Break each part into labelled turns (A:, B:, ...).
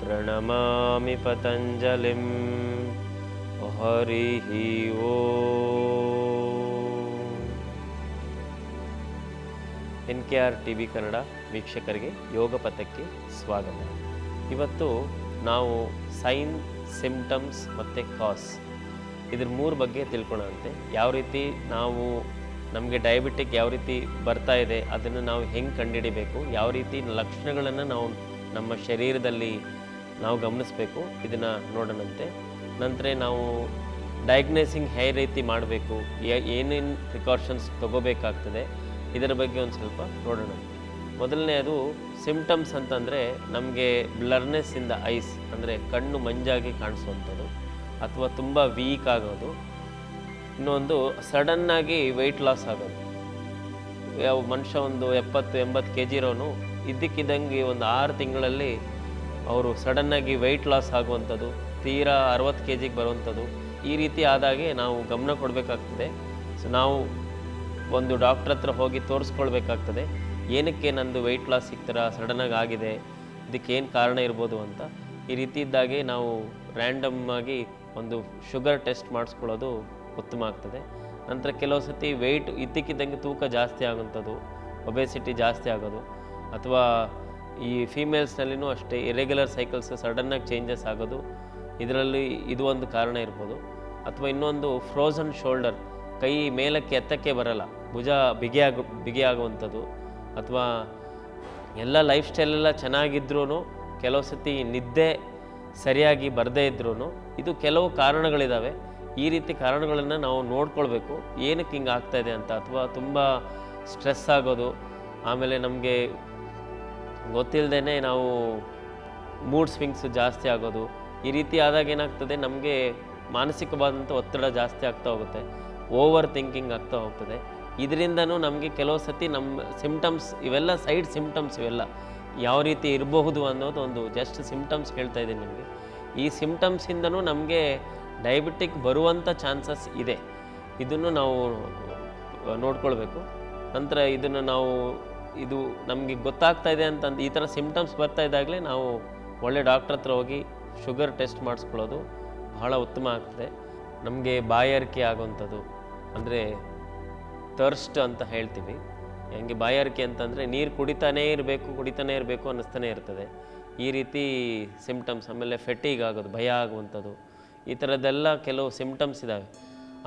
A: प्रणमामि पतञ्जलिं हरिः ओ N K R T V Kannada ವೀಕ್ಷಕರಿಗೆ ಯೋಗ ಪಥಕ್ಕೆ ಸ್ವಾಗತ ಇವತ್ತು ನಾವು ಸೈನ್ ಸಿಮ್ಟಮ್ಸ್ ಮತ್ತು ಕಾಸ್ ಇದ್ರ ಮೂರು ಬಗ್ಗೆ ತಿಳ್ಕೊಳ್ಳೋಂತೆ ಯಾವ ರೀತಿ ನಾವು ನಮಗೆ ಡಯಾಬಿಟಿಕ್ ಯಾವ ರೀತಿ ಬರ್ತಾ ಇದೆ ಅದನ್ನು ನಾವು ಹೆಂಗೆ ಕಂಡುಹಿಡಿಬೇಕು ಯಾವ ರೀತಿ ಲಕ್ಷಣಗಳನ್ನು ನಾವು ನಮ್ಮ ಶರೀರದಲ್ಲಿ ನಾವು ಗಮನಿಸಬೇಕು, ಇದನ್ನು ನೋಡೋಣಂತೆ ನಂತರ ನಾವು ಡಯಾಗ್ನೈಸಿಂಗ್ ಹೇ ರೀತಿ ಮಾಡಬೇಕು ಏನೇನು ಪ್ರಿಕಾಷನ್ಸ್ ತಗೋಬೇಕಾಗ್ತದೆ, ಇದರ ಬಗ್ಗೆ ಒಂದು ಸ್ವಲ್ಪ ನೋಡೋಣ. ಮೊದಲನೇದು ಸಿಮ್ಟಮ್ಸ್ ಅಂತಂದರೆ ನಮಗೆ ಬ್ಲರ್ನೆಸ್ ಇನ್ ದ ಐಸ್ ಅಂದರೆ ಕಣ್ಣು ಮಂಜಾಗಿ ಕಾಣಿಸುವಂಥದ್ದು, ಅಥವಾ ತುಂಬ ವೀಕ್ ಆಗೋದು. ಇನ್ನೊಂದು ಸಡನ್ನಾಗಿ ವೆಯ್ಟ್ ಲಾಸ್ ಆಗೋದು. ಯಾವ ಮನುಷ್ಯ ಒಂದು ಎಪ್ಪತ್ತು, ಎಂಬತ್ತು ಕೆ ಜಿ ಇರೋನು, ಇದ್ದಕ್ಕಿದ್ದಂಗೆ ಒಂದು ಆರು ತಿಂಗಳಲ್ಲಿ ಅವರು ಸಡನ್ನಾಗಿ ವೆಯ್ಟ್ ಲಾಸ್ ಆಗುವಂಥದ್ದು, ತೀರಾ ಅರವತ್ತು ಕೆ ಜಿಗೆ ಬರುವಂಥದ್ದು, ಈ ರೀತಿ ಆದಾಗೆ ನಾವು ಗಮನ ಕೊಡಬೇಕಾಗ್ತದೆ. ಸೊ ನಾವು ಒಂದು ಡಾಕ್ಟ್ರ್ ಹತ್ರ ಹೋಗಿ ತೋರಿಸ್ಕೊಳ್ಬೇಕಾಗ್ತದೆ. ಏನಕ್ಕೆ ನಂದು ವೆಯ್ಟ್ ಲಾಸ್ ಸಿಗ್ತಾರ ಸಡನ್ನಾಗಿ ಆಗಿದೆ ಏನು ಕಾರಣ ಇರ್ಬೋದು ಅಂತ. ಈ ರೀತಿ ಇದ್ದಾಗೆ ನಾವು ರ್ಯಾಂಡಮ್ ಆಗಿ ಒಂದು ಶುಗರ್ ಟೆಸ್ಟ್ ಮಾಡಿಸ್ಕೊಳ್ಳೋದು ಉತ್ತಮ ಆಗ್ತದೆ. ನಂತರ ಕೆಲವು ಸತಿ ವೆಯ್ಟ್ ಇದ್ದಕ್ಕಿದ್ದಂಗೆ ತೂಕ ಜಾಸ್ತಿ ಆಗುವಂಥದ್ದು ಒಬೆಸಿಟಿ ಜಾಸ್ತಿ ಆಗೋದು, ಅಥವಾ ಈ ಫೀಮೇಲ್ಸ್ನಲ್ಲಿನೂ ಅಷ್ಟೇ ಇರೆಗ್ಯುಲರ್ ಸೈಕಲ್ಸ್ ಸಡನ್ನಾಗಿ ಚೇಂಜಸ್ ಆಗೋದು, ಇದರಲ್ಲಿ ಇದು ಒಂದು ಕಾರಣ ಇರ್ಬೋದು. ಅಥವಾ ಇನ್ನೊಂದು ಫ್ರೋಝನ್ ಶೋಲ್ಡರ್ ಕೈ ಮೇಲಕ್ಕೆ, ಎತ್ತಕ್ಕೆ ಬರಲ್ಲ, ಭುಜ ಬಿಗಿಯಾಗ ಬಿಗಿಯಾಗುವಂಥದ್ದು ಅಥವಾ ಎಲ್ಲ ಲೈಫ್ ಸ್ಟೈಲೆಲ್ಲ ಚೆನ್ನಾಗಿದ್ರೂ ಕೆಲವು ಸತಿ ನಿದ್ದೆ ಸರಿಯಾಗಿ ಬರದೇ ಇದ್ರೂ ಇದು ಕೆಲವು ಕಾರಣಗಳಿದ್ದಾವೆ ಈ ರೀತಿ ಕಾರಣಗಳನ್ನು ನಾವು ನೋಡ್ಕೊಳ್ಬೇಕು. ಏನಕ್ಕೆ ಹಿಂಗೆ ಆಗ್ತಾಯಿದೆ ಅಂತ, ಅಥವಾ ತುಂಬ ಸ್ಟ್ರೆಸ್ ಆಗೋದು, ಆಮೇಲೆ ನಮಗೆ ಗೊತ್ತಿಲ್ಲದೇ ನಾವು ಮೂಡ್ ಸ್ವಿಂಗ್ಸ್ ಜಾಸ್ತಿ ಆಗೋದು. ಈ ರೀತಿ ಆದಾಗ ಏನಾಗ್ತದೆ? ನಮಗೆ ಮಾನಸಿಕವಾದಂಥ ಒತ್ತಡ ಜಾಸ್ತಿ ಆಗ್ತಾ ಹೋಗುತ್ತೆ. ಓವರ್ ಥಿಂಕಿಂಗ್ ಆಗ್ತಾ ಹೋಗ್ತದೆ. ಇದರಿಂದನೂ ನಮಗೆ ಕೆಲವು ಸತಿ ನಮ್ಮ ಸಿಮ್ಟಮ್ಸ್ ಇವೆಲ್ಲ ಸೈಡ್ ಸಿಮ್ಟಮ್ಸ್ ಇವೆಲ್ಲ ಯಾವ ರೀತಿ ಇರಬಹುದು ಅನ್ನೋದು ಒಂದು ಜಸ್ಟ್ ಸಿಮ್ಟಮ್ಸ್ ಹೇಳ್ತಾ ಇದ್ದೀನಿ ನಿಮಗೆ. ಈ ಸಿಮ್ಟಮ್ಸಿಂದನೂ ನಮಗೆ ಡಯಾಬಿಟಿಕ್ ಬರುವಂಥ ಚಾನ್ಸಸ್ ಇದೆ. ಇದನ್ನು ನಾವು ನೋಡ್ಕೊಳ್ಬೇಕು. ನಂತರ ಇದನ್ನು ನಾವು ಇದು ನಮಗೆ ಗೊತ್ತಾಗ್ತಾ ಇದೆ ಅಂತಂದು ಈ ಥರ ಸಿಮ್ಟಮ್ಸ್ ಬರ್ತಾ ಇದ್ದಾಗಲೇ ನಾವು ಒಳ್ಳೆ ಡಾಕ್ಟ್ರ್ ಹತ್ರ ಹೋಗಿ ಶುಗರ್ ಟೆಸ್ಟ್ ಮಾಡಿಸ್ಕೊಳ್ಳೋದು ಬಹಳ ಉತ್ತಮ ಆಗ್ತದೆ. ನಮಗೆ ಬಾಯಾರಿಕೆ ಆಗುವಂಥದ್ದು, ಅಂದರೆ ಥರ್ಸ್ಟ್ ಅಂತ ಹೇಳ್ತೀವಿ. ಹೆಂಗೆ ಬಾಯಾರಿಕೆ ಅಂತಂದರೆ ನೀರು ಕುಡಿತಾನೇ ಇರಬೇಕು ಕುಡಿತಾನೇ ಇರಬೇಕು ಅನ್ನಿಸ್ತಾನೆ ಇರ್ತದೆ. ಈ ರೀತಿ ಸಿಮ್ಟಮ್ಸ್ ಆಮೇಲೆ ಫೆಟೀಗ್ ಆಗೋದು, ಭಯ ಆಗುವಂಥದ್ದು, ಈ ಥರದ್ದೆಲ್ಲ ಕೆಲವು ಸಿಮ್ಟಮ್ಸ್ ಇದ್ದಾವೆ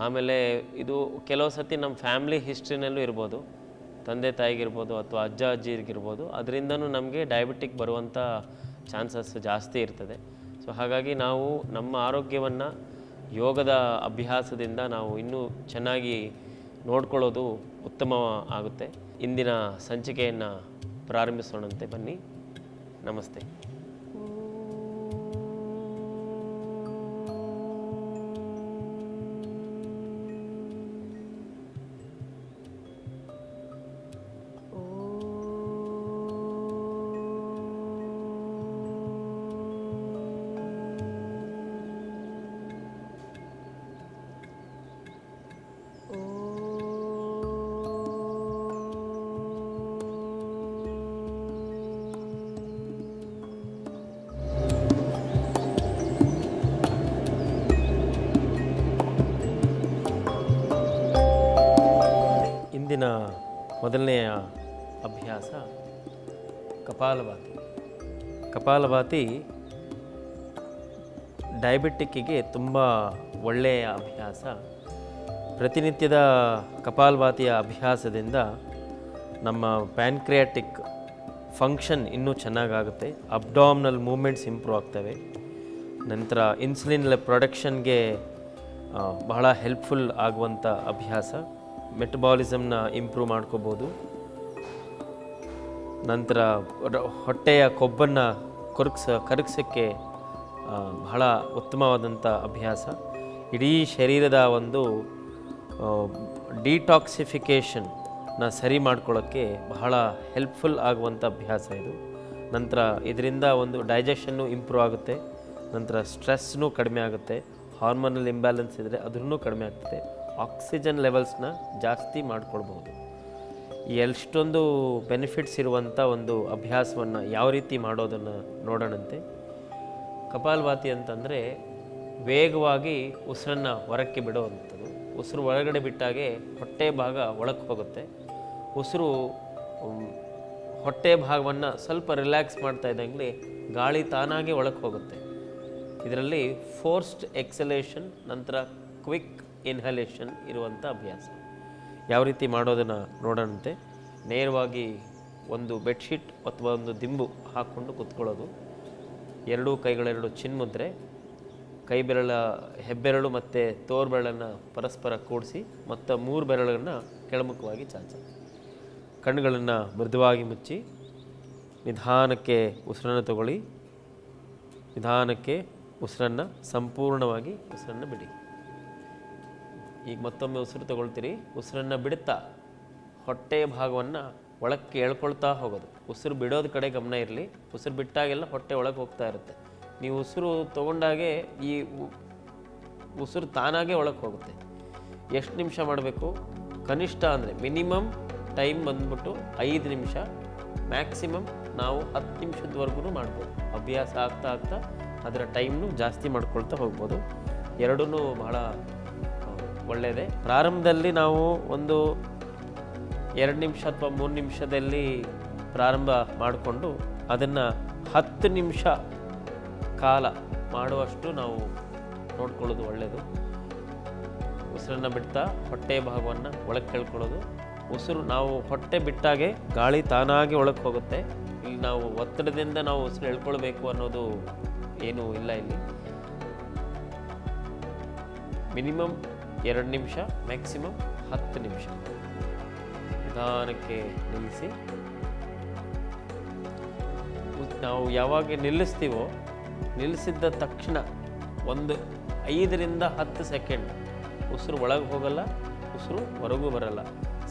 A: ಆಮೇಲೆ ಇದು ಕೆಲವು ಸತಿ ನಮ್ಮ ಫ್ಯಾಮ್ಲಿ ಹಿಸ್ಟ್ರಿನಲ್ಲೂ ಇರ್ಬೋದು. ತಂದೆ ತಾಯಿಗಿರ್ಬೋದು ಅಥವಾ ಅಜ್ಜ ಅಜ್ಜಿಗಿರ್ಬೋದು ಅದರಿಂದನೂ ನಮಗೆ ಡಯಾಬಿಟಿಕ್ ಬರುವಂಥ ಚಾನ್ಸಸ್ ಜಾಸ್ತಿ ಇರ್ತದೆ. ಸೊ ಹಾಗಾಗಿ ನಾವು ನಮ್ಮ ಆರೋಗ್ಯವನ್ನು ಯೋಗದ ಅಭ್ಯಾಸದಿಂದ ನಾವು ಇನ್ನೂ ಚೆನ್ನಾಗಿ ನೋಡ್ಕೊಳ್ಳೋದು ಉತ್ತಮ ಆಗುತ್ತೆ ಇಂದಿನ ಸಂಚಿಕೆಯನ್ನು ಪ್ರಾರಂಭಿಸೋಣಂತೆ ಬನ್ನಿ. ನಮಸ್ತೆ. ಮೊದಲನೆಯ ಅಭ್ಯಾಸ ಕಪಾಲಭಾತಿ. ಕಪಾಲಭಾತಿ ಡಯಾಬಿಟಿಕ್ಕಿಗೆ ತುಂಬ ಒಳ್ಳೆಯ ಅಭ್ಯಾಸ. ಪ್ರತಿನಿತ್ಯದ ಕಪಾಲಭಾತಿಯ ಅಭ್ಯಾಸದಿಂದ ನಮ್ಮ ಪ್ಯಾನ್ಕ್ರಿಯಾಟಿಕ್ ಫಂಕ್ಷನ್ ಇನ್ನೂ ಚೆನ್ನಾಗಾಗುತ್ತೆ. ಅಬ್ಡಾಮ್ನಲ್ ಮೂಮೆಂಟ್ಸ್ ಇಂಪ್ರೂವ್ ಆಗ್ತವೆ. ನಂತರ ಇನ್ಸುಲಿನ್ ಪ್ರೊಡಕ್ಷನ್ಗೆ ಬಹಳ ಹೆಲ್ಪ್ಫುಲ್ ಆಗುವಂಥ ಅಭ್ಯಾಸ. ಮೆಟಬಾಲಿಸಮ್ನ ಇಂಪ್ರೂವ್ ಮಾಡ್ಕೋಬೋದು. ನಂತರ ಹೊಟ್ಟೆಯ ಕೊಬ್ಬನ್ನು ಕೊರಗ್ಸ, ಕರಗಿಸೋಕ್ಕೆ ಬಹಳ ಉತ್ತಮವಾದಂಥ ಅಭ್ಯಾಸ. ಇಡೀ ಶರೀರದ ಒಂದು ಡಿಟಾಕ್ಸಿಫಿಕೇಷನ್ನ ಸರಿ ಮಾಡ್ಕೊಳ್ಳೋಕ್ಕೆ ಬಹಳ ಹೆಲ್ಪ್ಫುಲ್ ಆಗುವಂಥ ಅಭ್ಯಾಸ ಇದು. ನಂತರ ಇದರಿಂದ ಒಂದು ಡೈಜೆಷನ್ನು ಇಂಪ್ರೂವ್ ಆಗುತ್ತೆ. ನಂತರ ಸ್ಟ್ರೆಸ್ನೂ ಕಡಿಮೆ ಆಗುತ್ತೆ. ಹಾರ್ಮೋನಲ್ ಇಂಬ್ಯಾಲೆನ್ಸ್ ಇದ್ದರೆ ಅದನ್ನು ಕಡಿಮೆ ಆಗ್ತದೆ. ಆಕ್ಸಿಜನ್ ಲೆವೆಲ್ಸ್ನ ಜಾಸ್ತಿ ಮಾಡಿಕೊಡ್ಬೋದು ಎಷ್ಟೊಂದು ಬೆನಿಫಿಟ್ಸ್ ಇರುವಂಥ ಒಂದು ಅಭ್ಯಾಸವನ್ನು ಯಾವ ರೀತಿ ಮಾಡೋದನ್ನು ನೋಡೋಣಂತೆ. ಕಪಾಲಭಾತಿ ಅಂತಂದರೆ ವೇಗವಾಗಿ ಉಸಿರನ್ನು ಹೊರಕ್ಕೆ ಬಿಡುವಂಥದ್ದು. ಉಸಿರು ಒಳಗಡೆ ಬಿಟ್ಟಾಗೆ ಹೊಟ್ಟೆ ಭಾಗ ಒಳಕ್ಕೆ ಹೋಗುತ್ತೆ. ಉಸಿರು ಹೊಟ್ಟೆ ಭಾಗವನ್ನು ಸ್ವಲ್ಪ ರಿಲ್ಯಾಕ್ಸ್ ಮಾಡ್ತಾ ಇದ್ದಂಗೆ ಗಾಳಿ ತಾನಾಗೆ ಒಳಕ್ಕೆ ಹೋಗುತ್ತೆ. ಇದರಲ್ಲಿ ಫೋರ್ಸ್ಡ್ ಎಕ್ಸಲೇಷನ್ ನಂತರ ಕ್ವಿಕ್ ಇನ್ಹಲೇಷನ್ ಇರುವಂಥ ಅಭ್ಯಾಸ. ಯಾವ ರೀತಿ ಮಾಡೋದನ್ನು ನೋಡೋಣಂತೆ, ನೇರವಾಗಿ ಒಂದು ಬೆಡ್ಶೀಟ್ ಅಥವಾ ಒಂದು ದಿಂಬು ಹಾಕ್ಕೊಂಡು ಕುತ್ಕೊಳ್ಳೋದು. ಎರಡೂ ಕೈಗಳೆರಡು ಚಿನ್ಮುದ್ರೆ ಕೈ ಬೆರಳ ಹೆಬ್ಬೆರಳು ಮತ್ತು ತೋರ್ಬೆರಳನ್ನು ಪರಸ್ಪರ ಕೂಡಿಸಿ ಮತ್ತು ಮೂರು ಬೆರಳನ್ನು ಕೆಳಮುಖವಾಗಿ ಚಾಚ. ಕಣ್ಣುಗಳನ್ನು ಮೃದುವಾಗಿ ಮುಚ್ಚಿ, ನಿಧಾನಕ್ಕೆ ಉಸಿರನ್ನು ತಗೊಳ್ಳಿ. ನಿಧಾನಕ್ಕೆ ಉಸಿರನ್ನು, ಸಂಪೂರ್ಣವಾಗಿ ಉಸಿರನ್ನು ಬಿಡಿ. ಈಗ ಮತ್ತೊಮ್ಮೆ ಉಸಿರು ತಗೊಳ್ತೀರಿ. ಉಸಿರನ್ನು ಬಿಡುತ್ತಾ ಹೊಟ್ಟೆ ಭಾಗವನ್ನು ಒಳಕ್ಕೆ ಎಳ್ಕೊಳ್ತಾ ಹೋಗೋದು. ಉಸಿರು ಬಿಡೋದ ಕಡೆ ಗಮನ ಇರಲಿ. ಉಸಿರು ಬಿಟ್ಟಾಗೆಲ್ಲ ಹೊಟ್ಟೆ ಒಳಗೆ ಹೋಗ್ತಾ ಇರುತ್ತೆ. ನೀವು ಉಸಿರು ತಗೊಂಡಾಗೆ ಈ ಉಸಿರು ತಾನಾಗೆ ಒಳಗೆ ಹೋಗುತ್ತೆ. ಎಷ್ಟು ನಿಮಿಷ ಮಾಡಬೇಕು? ಕನಿಷ್ಠ ಅಂದರೆ ಮಿನಿಮಮ್ ಟೈಮ್ ಬಂದ್ಬಿಟ್ಟು ಐದು ನಿಮಿಷ. ಮ್ಯಾಕ್ಸಿಮಮ್ ನಾವು ಹತ್ತು ನಿಮಿಷದವರೆಗೂ ಮಾಡ್ಬೋದು. ಅಭ್ಯಾಸ ಆಗ್ತಾ ಆಗ್ತಾ ಅದರ ಟೈಮ್ನು ಜಾಸ್ತಿ ಮಾಡ್ಕೊಳ್ತಾ ಹೋಗ್ಬೋದು. ಎರಡೂ ಬಹಳ ಒಳ್ಳೆಯದೇ ಪ್ರಾರಂಭದಲ್ಲಿ ನಾವು ಒಂದು ಎರಡು ನಿಮಿಷ ಅಥವಾ ಮೂರು ನಿಮಿಷದಲ್ಲಿ ಪ್ರಾರಂಭ ಮಾಡಿಕೊಂಡು ಅದನ್ನು ಹತ್ತು ನಿಮಿಷ ಕಾಲ ಮಾಡುವಷ್ಟು ನಾವು ನೋಡ್ಕೊಳ್ಳೋದು ಒಳ್ಳೆಯದು ಉಸಿರನ್ನು ಬಿಡ್ತಾ ಹೊಟ್ಟೆ ಭಾಗವನ್ನು ಒಳಗೆ ಕೇಳ್ಕೊಳ್ಳೋದು. ಉಸಿರು ನಾವು ಹೊಟ್ಟೆ ಬಿಟ್ಟಾಗೆ ಗಾಳಿ ತಾನಾಗಿ ಒಳಗೆ ಹೋಗುತ್ತೆ. ಇಲ್ಲಿ ನಾವು ಒತ್ತಡದಿಂದ ನಾವು ಉಸಿರು ಎಳ್ಕೊಳ್ಬೇಕು ಅನ್ನೋದು ಏನೂ ಇಲ್ಲ ಇಲ್ಲಿ. ಮಿನಿಮಮ್ ಎರಡು ನಿಮಿಷ ಮ್ಯಾಕ್ಸಿಮಮ್ ಹತ್ತು ನಿಮಿಷ. ನಿಧಾನಕ್ಕೆ ನಿಲ್ಲಿಸಿ. ನಾವು ಯಾವಾಗ ನಿಲ್ಲಿಸ್ತೀವೋ ನಿಲ್ಲಿಸಿದ್ದ ತಕ್ಷಣ ಒಂದು ಐದರಿಂದ ಹತ್ತು ಸೆಕೆಂಡ್. ಉಸಿರು ಒಳಗೆ ಹೋಗಲ್ಲ, ಉಸಿರು ಹೊರಗೂ ಬರಲ್ಲ.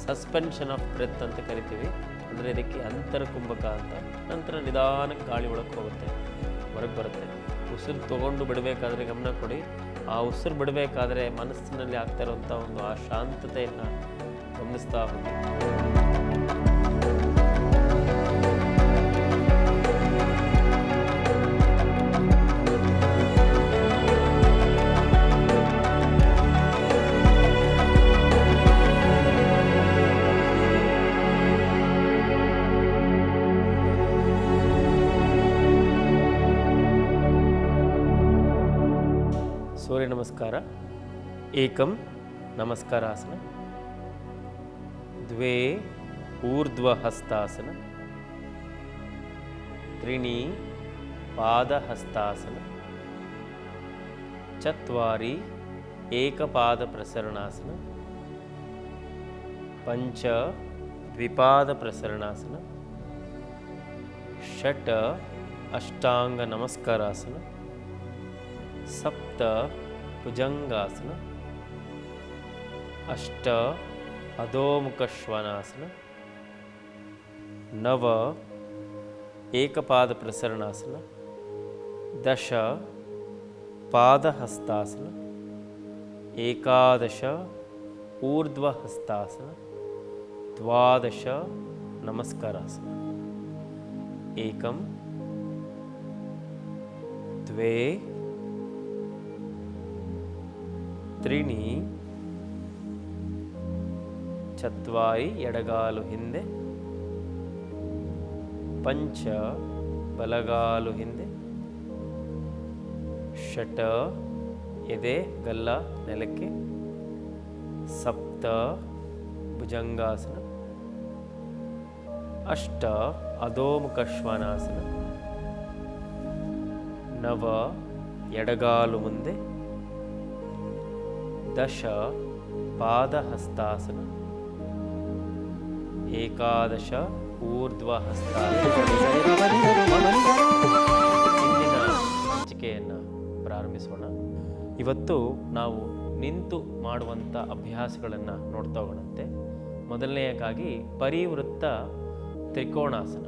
A: ಸಸ್ಪೆನ್ಷನ್ ಆಫ್ ಬ್ರೆತ್ ಅಂತ ಕರಿತೀವಿ. ಅಂದರೆ ಇದಕ್ಕೆ ಅಂತರ ಕುಂಭಕ ಅಂತ. ನಂತರ ನಿಧಾನಕ್ಕೆ ಗಾಳಿ ಒಳಗೆ ಹೋಗುತ್ತೆ, ಹೊರಗೆ ಬರುತ್ತೆ. ಉಸಿರು ತೊಗೊಂಡು ಬಿಡಬೇಕಾದ್ರೆ ಗಮನ ಕೊಡಿ. ಆ ಉಸಿರು ಬಿಡಬೇಕಾದ್ರೆ ಮನಸ್ಸಿನಲ್ಲಿ ಆಗ್ತಾ ಇರುವಂಥ ಒಂದು ಆ ಶಾಂತತೆಯನ್ನು ಗಮನಿಸ್ತಾ ಹೋಗಿ. నమస్కార ఏకం నమస్కారాసన ద్వే ఊర్ధ్వహస్తాసన त्रीणि पादहस्तासन चत्वारि एकपादप्रसरणासन पञ्च द्विपादप्रसरणासन षट् अष्टाङ्गनमस्कारासन सप्त भुजङ्गासन अष्ट अधोमुखश्वानासन नव एकपादप्रसरणासन दश पादहस्तासन एकादश ऊर्ध्वहस्तासन द्वादश नमस्कारासन एकं द्वे త్రిని చత్వారి ఎడగాలు హిందే పంచ బలగాలు హిందే షట ఎదే గల్ల నెలకి సప్త భుజంగాసన అష్ట అధోముఖ శ్వానాసన నవ ఎడగాలు ముందే ದಶ ಪಾದಹಸ್ತಾಸನ ಏಕಾದಶ ಊರ್ಧ್ವಹಸ್ತಾಸನ ಪ್ರಾರಂಭಿಸೋಣ. ಇವತ್ತು ನಾವು ನಿಂತು ಮಾಡುವಂಥ ಅಭ್ಯಾಸಗಳನ್ನು ನೋಡ್ತಾ ಹೋಗೋಣಂತೆ. ಮೊದಲನೆಯದಾಗಿ ಪರಿವೃತ್ತ ತ್ರಿಕೋಣಾಸನ.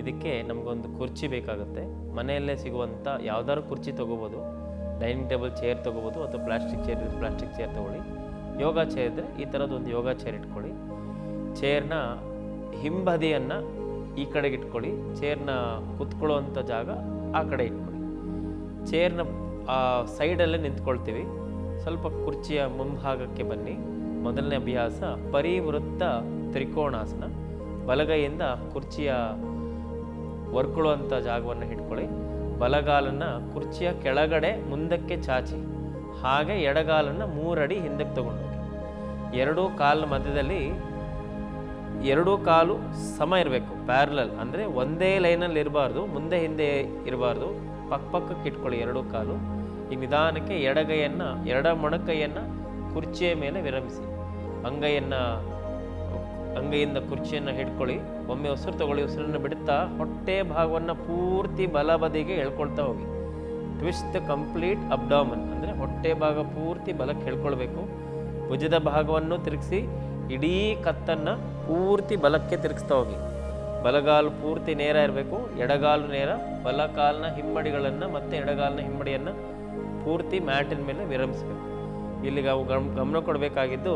A: ಇದಕ್ಕೆ ನಮಗೊಂದು ಕುರ್ಚಿ ಬೇಕಾಗುತ್ತೆ. ಮನೆಯಲ್ಲೇ ಸಿಗುವಂಥ ಯಾವ್ದಾದ್ರು ಕುರ್ಚಿ ತೊಗೋಬೋದು. ಡೈನಿಂಗ್ ಟೇಬಲ್ ಚೇರ್ ತೊಗೋಬೋದು ಅಥವಾ ಪ್ಲಾಸ್ಟಿಕ್ ಚೇರ್ ಇದ್ರೆ ಪ್ಲಾಸ್ಟಿಕ್ ಚೇರ್ ತೊಗೊಳ್ಳಿ. ಯೋಗ ಚೇರ್ ಇದ್ದರೆ ಈ ಥರದ್ದು ಒಂದು ಯೋಗ ಚೇರ್ ಇಟ್ಕೊಳ್ಳಿ. ಚೇರ್ನ ಹಿಂಬದಿಯನ್ನು ಈ ಕಡೆಗೆ ಇಟ್ಕೊಳ್ಳಿ. ಚೇರ್ನ ಕುತ್ಕೊಳ್ಳುವಂಥ ಜಾಗ ಆ ಕಡೆ ಇಟ್ಕೊಳ್ಳಿ. ಚೇರ್ನ, ಆ, ಸೈಡಲ್ಲೇ ನಿಂತ್ಕೊಳ್ತೀವಿ. ಸ್ವಲ್ಪ ಕುರ್ಚಿಯ ಮುಂಭಾಗಕ್ಕೆ ಬನ್ನಿ. ಮೊದಲನೇ ಅಭ್ಯಾಸ ಪರಿವೃತ್ತ ತ್ರಿಕೋಣಾಸನ. ಬಲಗೈಯಿಂದ ಕುರ್ಚಿಯ ಒರ್ಕೊಳ್ಳುವಂಥ ಜಾಗವನ್ನು ಹಿಡ್ಕೊಳ್ಳಿ ಬಲಗಾಲನ್ನು ಕುರ್ಚಿಯ ಕೆಳಗಡೆ ಮುಂದಕ್ಕೆ ಚಾಚಿ, ಹಾಗೆ ಎಡಗಾಲನ್ನು ಮೂರಡಿ ಹಿಂದಕ್ಕೆ ತಗೊಂಡೋಗಿ ಎರಡೂ ಕಾಲು ಮಧ್ಯದಲ್ಲಿ, ಎರಡೂ ಕಾಲು ಸಮ ಇರಬೇಕು ಪ್ಯಾರಲಲ್ ಅಂದರೆ ಒಂದೇ ಲೈನಲ್ಲಿ ಇರಬಾರ್ದು, ಮುಂದೆ ಹಿಂದೆ ಇರಬಾರ್ದು ಪಕ್ಕ ಪಕ್ಕಕ್ಕೆ ಇಟ್ಕೊಳ್ಳಿ ಎರಡೂ ಕಾಲು. ಈ ನಿಧಾನಕ್ಕೆ ಎಡಗೈಯನ್ನು, ಎಡ ಮೊಣಕೈಯನ್ನು ಕುರ್ಚಿಯ ಮೇಲೆ ವಿರಮಿಸಿ. ಅಂಗೈಯನ್ನು ಅಂಗೈಯಿಂದ ಕುರ್ಚಿಯನ್ನು ಹಿಡ್ಕೊಳ್ಳಿ. ಒಮ್ಮೆ ಉಸಿರು ತಗೊಳ್ಳಿ, ಉಸಿರನ್ನು ಬಿಡುತ್ತಾ ಹೊಟ್ಟೆ ಭಾಗವನ್ನು ಪೂರ್ತಿ ಬಲಬದಿಗೆ ಎಳ್ಕೊಳ್ತಾ ಹೋಗಿ. ಟ್ವಿಸ್ಟ್ ಕಂಪ್ಲೀಟ್ ಅಬ್ಡಾಮನ್ ಅಂದರೆ ಹೊಟ್ಟೆ ಭಾಗ ಪೂರ್ತಿ ಬಲಕ್ಕೆ ಹೇಳ್ಕೊಳ್ಬೇಕು ಭುಜದ ಭಾಗವನ್ನು ತಿರುಗಿಸಿ, ಇಡೀ ಕತ್ತನ್ನು ಪೂರ್ತಿ ಬಲಕ್ಕೆ ತಿರುಗಿಸ್ತಾ ಹೋಗಿ. ಬಲಗಾಲು ಪೂರ್ತಿ ನೇರ ಇರಬೇಕು. ಎಡಗಾಲು ನೇರ, ಬಲಕಾಲಿನ ಹಿಮ್ಮಡಿಗಳನ್ನು ಮತ್ತು ಎಡಗಾಲಿನ ಹಿಮ್ಮಡಿಯನ್ನು ಪೂರ್ತಿ ಮ್ಯಾಟಿನ ಮೇಲೆ ವಿರಮಿಸಬೇಕು. ಇಲ್ಲಿಗೆ ಅವು ಗಮ್, ಗಮನ ಕೊಡಬೇಕಾಗಿದ್ದು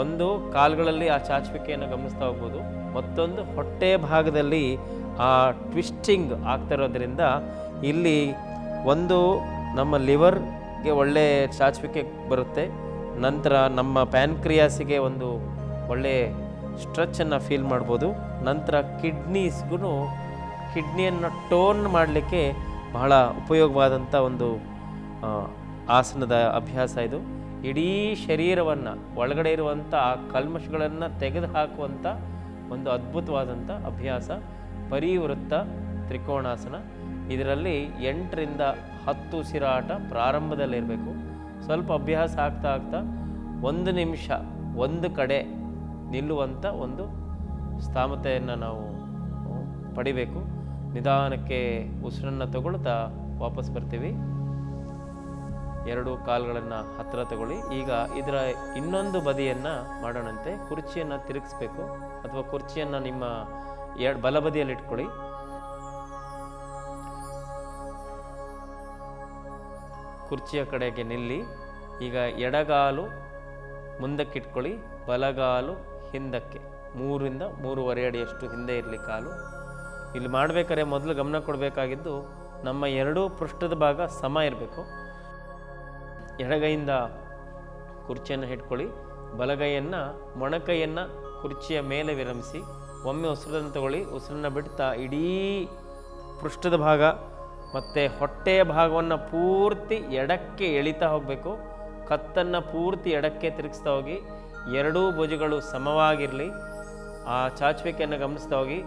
A: ಒಂದು ಕಾಲುಗಳಲ್ಲಿ ಆ ಚಾಚುವಿಕೆಯನ್ನು ಗಮನಿಸ್ತಾ ಹೋಗ್ಬೋದು. ಮತ್ತೊಂದು ಹೊಟ್ಟೆ ಭಾಗದಲ್ಲಿ ಆ ಟ್ವಿಸ್ಟಿಂಗ್ ಆಗ್ತಾ ಇರೋದ್ರಿಂದ ಇಲ್ಲಿ ಒಂದು ನಮ್ಮ ಲಿವರ್ಗೆ ಒಳ್ಳೆ ಚಾಚುವಿಕೆ ಬರುತ್ತೆ. ನಂತರ ನಮ್ಮ ಪ್ಯಾನ್ಕ್ರಿಯಾಸಿಗೆ ಒಂದು ಒಳ್ಳೆ ಸ್ಟ್ರೆಚ್ಚನ್ನು ಫೀಲ್ ಮಾಡ್ಬೋದು. ನಂತರ ಕಿಡ್ನೀಸ್ಗೂ ಕಿಡ್ನಿಯನ್ನು ಟೋನ್ ಮಾಡಲಿಕ್ಕೆ ಬಹಳ ಉಪಯೋಗವಾದಂಥ ಒಂದು ಆಸನದ ಅಭ್ಯಾಸ ಇದು. ಇಡೀ ಶರೀರವನ್ನು ಒಳಗಡೆ ಇರುವಂಥ ಕಲ್ಮಶಗಳನ್ನು ತೆಗೆದು ಹಾಕುವಂಥ ಒಂದು ಅದ್ಭುತವಾದಂಥ ಅಭ್ಯಾಸ, ಪರಿವೃತ್ತ ತ್ರಿಕೋಣಾಸನ. ಇದರಲ್ಲಿ ಎಂಟರಿಂದ ಹತ್ತು ಉಸಿರಾಟ ಪ್ರಾರಂಭದಲ್ಲಿರಬೇಕು. ಸ್ವಲ್ಪ ಅಭ್ಯಾಸ ಆಗ್ತಾ ಆಗ್ತಾ ಒಂದು ನಿಮಿಷ ಒಂದು ಕಡೆ ನಿಲ್ಲುವಂಥ ಒಂದು ಸ್ಥಾಮತೆಯನ್ನು ನಾವು ಪಡಿಬೇಕು. ನಿಧಾನಕ್ಕೆ ಉಸಿರನ್ನು ತಗೊಳ್ತಾ ವಾಪಸ್ ಬರ್ತೀವಿ. ಎರಡು ಕಾಲುಗಳನ್ನು ಹತ್ತಿರ ತಗೊಳ್ಳಿ. ಈಗ ಇದರ ಇನ್ನೊಂದು ಬದಿಯನ್ನು ಮಾಡೋಣಂತೆ. ಕುರ್ಚಿಯನ್ನು ತಿರುಗಿಸ್ಬೇಕು. ಅಥವಾ ಕುರ್ಚಿಯನ್ನು ನಿಮ್ಮ ಎರಡು ಬಲಬದಿಯಲ್ಲಿ ಇಟ್ಕೊಳ್ಳಿ. ಕುರ್ಚಿಯ ಕಡೆಗೆ ನಿಲ್ಲಿ. ಈಗ ಎಡಗಾಲು ಮುಂದಕ್ಕೆ ಇಟ್ಕೊಳ್ಳಿ ಬಲಗಾಲು ಹಿಂದಕ್ಕೆ. ಮೂರಿಂದ ಮೂರುವರೆ ಅಡಿಯಷ್ಟು ಹಿಂದೆ ಇರಲಿ ಕಾಲು. ಇಲ್ಲಿ ಮಾಡಬೇಕಾದ್ರೆ ಮೊದಲು ಗಮನ ಕೊಡಬೇಕಾಗಿದ್ದು ನಮ್ಮ ಎರಡೂ ಪೃಷ್ಠದ ಭಾಗ ಸಮ ಇರಬೇಕು. ಎಡಗೈಯಿಂದ ಕುರ್ಚಿಯನ್ನು ಹಿಡ್ಕೊಳ್ಳಿ, ಬಲಗೈಯನ್ನು, ಮೊಣಕೈಯನ್ನು ಕುರ್ಚಿಯ ಮೇಲೆ ವಿರಮಿಸಿ, ಒಮ್ಮೆ ಉಸಿರನ್ನು ತಗೊಳ್ಳಿ, ಉಸಿರನ್ನು ಬಿಡ್ತಾ ಇಡೀ ಪೃಷ್ಠದ ಭಾಗ ಮತ್ತು ಹೊಟ್ಟೆಯ ಭಾಗವನ್ನು ಪೂರ್ತಿ ಎಡಕ್ಕೆ ಎಳಿತಾ ಹೋಗಬೇಕು. ಕತ್ತನ್ನು ಪೂರ್ತಿ ಎಡಕ್ಕೆ ತಿರುಗಿಸ್ತಾ ಹೋಗಿ, ಎರಡೂ ಭುಜಗಳು ಸಮವಾಗಿರಲಿ, ಆ ಚಾಚುವಿಕೆಯನ್ನು ಗಮನಿಸ್ತಾ ಹೋಗಿ,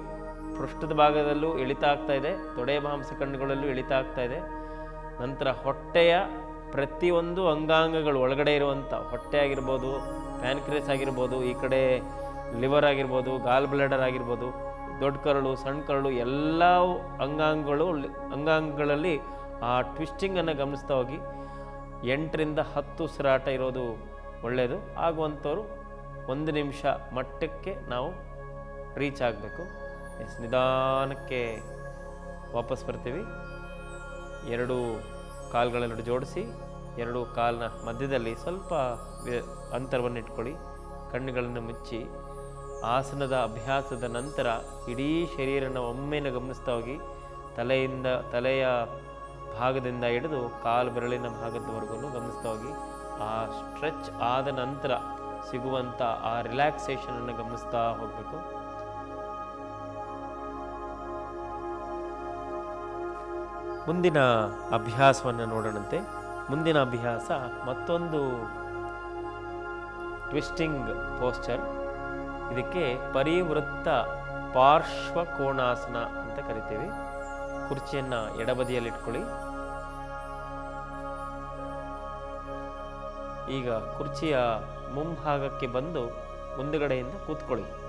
A: ಪೃಷ್ಠದ ಭಾಗದಲ್ಲೂ ಇಳಿತಾ ಆಗ್ತಾ ಇದೆ ತೊಡೆ ಮಾಂಸ ಕಣ್ಣುಗಳಲ್ಲೂ ಇಳಿತಾ ಆಗ್ತಾ ಇದೆ. ನಂತರ ಹೊಟ್ಟೆಯ ಪ್ರತಿಯೊಂದು ಅಂಗಾಂಗಗಳು ಒಳಗಡೆ ಇರುವಂಥ ಹೊಟ್ಟೆ ಆಗಿರ್ಬೋದು ಪ್ಯಾನ್ಕ್ರೇಸ್ ಆಗಿರ್ಬೋದು, ಈ ಕಡೆ ಲಿವರ್ ಆಗಿರ್ಬೋದು, ಗಾಲ್ ಬ್ಲಡರ್ ಆಗಿರ್ಬೋದು, ದೊಡ್ಡ ಕರಳು, ಸಣ್ಣ ಕರಳು ಎಲ್ಲ ಅಂಗಾಂಗಗಳು ಅಂಗಾಂಗಗಳಲ್ಲಿ ಆ ಟ್ವಿಸ್ಟಿಂಗನ್ನು ಗಮನಿಸ್ತಾ ಹೋಗಿ ಎಂಟರಿಂದ ಹತ್ತು ಉಸಿರಾಟ ಇರೋದು ಒಳ್ಳೆಯದು ಆಗುವಂಥವ್ರು ಒಂದು ನಿಮಿಷ ಮಟ್ಟಕ್ಕೆ ನಾವು ರೀಚ್ ಆಗಬೇಕು. ಎಸ್, ನಿಧಾನಕ್ಕೆ ವಾಪಸ್ ಬರ್ತೀವಿ. ಎರಡು ಕಾಲುಗಳನ್ನು ಜೋಡಿಸಿ. ಎರಡು ಕಾಲಿನ ಮಧ್ಯದಲ್ಲಿ ಸ್ವಲ್ಪ ಅಂತರವನ್ನು ಇಟ್ಕೊಳ್ಳಿ ಕಣ್ಣುಗಳನ್ನು ಮುಚ್ಚಿ. ಆಸನದ ಅಭ್ಯಾಸದ ನಂತರ ಇಡೀ ಶರೀರನ ಒಮ್ಮೆನ ಗಮನಿಸ್ತಾ ಹೋಗಿ, ತಲೆಯಿಂದ, ತಲೆಯ ಭಾಗದಿಂದ ಹಿಡಿದು ಕಾಲು ಬೆರಳಿನ ಭಾಗದವರೆಗೂ ಗಮನಿಸ್ತಾ ಹೋಗಿ. ಆ ಸ್ಟ್ರೆಚ್ ಆದ ನಂತರ ಸಿಗುವಂಥ ಆ ರಿಲ್ಯಾಕ್ಸೇಷನನ್ನು ಗಮನಿಸ್ತಾ ಹೋಗಬೇಕು. ಮುಂದಿನ ಅಭ್ಯಾಸವನ್ನು ನೋಡೋಣಂತೆ. ಮುಂದಿನ ಅಭ್ಯಾಸ, ಮತ್ತೊಂದು ಟ್ವಿಸ್ಟಿಂಗ್ ಪೋಸ್ಚರ್. ಇದಕ್ಕೆ ಪರಿವೃತ್ತ ಪಾರ್ಶ್ವಕೋಣಾಸನ ಅಂತ ಕರಿತೀವಿ. ಕುರ್ಚಿಯನ್ನು ಎಡಬದಿಯಲ್ಲಿ ಇಟ್ಕೊಳ್ಳಿ ಈಗ ಕುರ್ಚಿಯ ಮುಂಭಾಗಕ್ಕೆ ಬಂದು ಮುಂದುಗಡೆಯಿಂದ ಕೂತ್ಕೊಳ್ಳಿ.